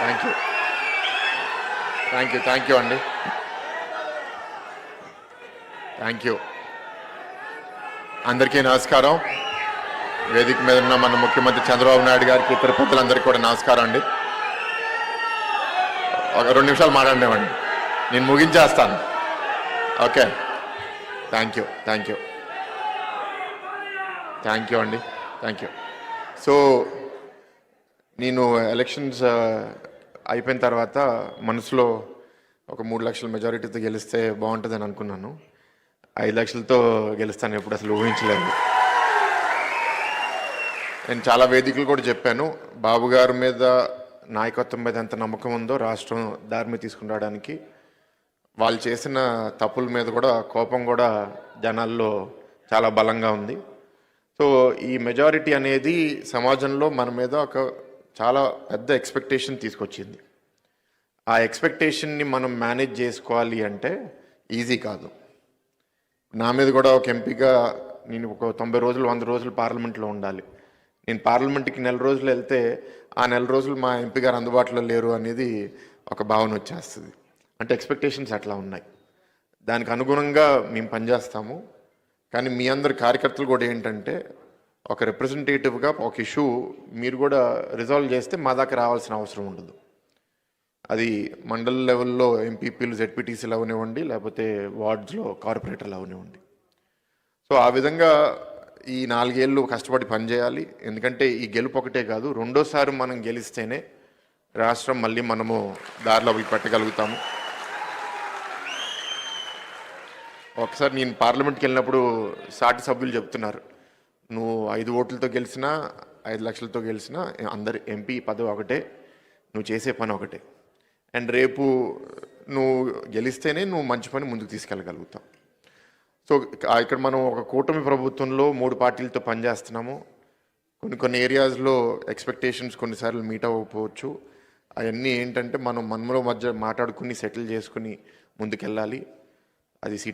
Thank you thank you thank you అండి thank you అందరికీ నమస్కారం. వేదిక మీద ఉన్న మన ముఖ్యమంత్రి చంద్రబాబు నాయుడు గారికి ఇతర పెద్దలందరికీ కూడా నమస్కారం అండి. ఒక రెండు నిమిషాలు మాట్లాడినామండి నేను ముగించేస్తాను. Okay. Thank you thank you thank you అండి థ్యాంక్ యూ సో నేను ఎలక్షన్స్ అయిపోయిన తర్వాత మనసులో ఒక మూడు లక్షల మెజారిటీతో గెలిస్తే బాగుంటుందని అనుకున్నాను. ఐదు లక్షలతో గెలుస్తాను ఎప్పుడు అసలు ఊహించలేదు. నేను చాలా వేదికలు కూడా చెప్పాను. బాబు గారి మీద నాయకత్వం మీద ఎంత నమ్మకం ఉందో రాష్ట్రం దారి మీద తీసుకురావడానికి వాళ్ళు చేసిన తప్పుల మీద కూడా కోపం కూడా జనాల్లో చాలా బలంగా ఉంది. సో ఈ మెజారిటీ అనేది సమాజంలో మన మీద ఒక చాలా పెద్ద ఎక్స్పెక్టేషన్ తీసుకొచ్చింది. ఆ ఎక్స్పెక్టేషన్ని మనం మేనేజ్ చేసుకోవాలి అంటే ఈజీ కాదు. నా మీద కూడా ఒక ఎంపీగా నేను ఒక తొంభై రోజులు వంద రోజులు పార్లమెంట్లో ఉండాలి. నేను పార్లమెంట్కి నెల రోజులు వెళ్తే ఆ నెల రోజులు మా ఎంపీ గారు అందుబాటులో లేరు అనేది ఒక భావన వచ్చేస్తుంది. అంటే ఎక్స్పెక్టేషన్స్ అట్లా ఉన్నాయి. దానికి అనుగుణంగా మేము పనిచేస్తాము. కానీ మీ అందరి కార్యకర్తలు కూడా ఏంటంటే ఒక రిప్రజెంటేటివ్గా ఒక ఇష్యూ మీరు కూడా రిజాల్వ్ చేస్తే మా దాకా రావాల్సిన అవసరం ఉండదు. అది మండల్ లెవెల్లో ఎంపీపీలు జెడ్పీటీసీలు అవనివ్వండి లేకపోతే వార్డ్స్లో కార్పొరేటర్లు అవనివ్వండి సో ఆ విధంగా ఈ నాలుగేళ్ళు కష్టపడి పనిచేయాలి. ఎందుకంటే ఈ గెలుపు ఒకటే కాదు రెండోసారి మనం గెలిస్తేనే రాష్ట్రం మళ్ళీ మనము దారిలోకి పెట్టగలుగుతాము. ఒకసారి నేను పార్లమెంట్కి వెళ్ళినప్పుడు సాటి సభ్యులు చెప్తున్నారు నువ్వు ఐదు ఓట్లతో గెలిచినా ఐదు లక్షలతో గెలిచినా అందరి ఎంపీ పదవి ఒకటే నువ్వు చేసే పని ఒకటే. అండ్ రేపు నువ్వు గెలిస్తేనే నువ్వు మంచి పని ముందుకు తీసుకెళ్ళగలుగుతావు. సో ఇక్కడ మనం ఒక కూటమి ప్రభుత్వంలో మూడు పార్టీలతో పనిచేస్తున్నాము. కొన్ని కొన్ని ఏరియాస్లో ఎక్స్పెక్టేషన్స్ కొన్నిసార్లు మీట్ అవ్వకపోవచ్చు. అవన్నీ ఏంటంటే మనం మనములో మధ్య మాట్లాడుకుని సెటిల్ చేసుకుని ముందుకెళ్ళాలి. అది సీట్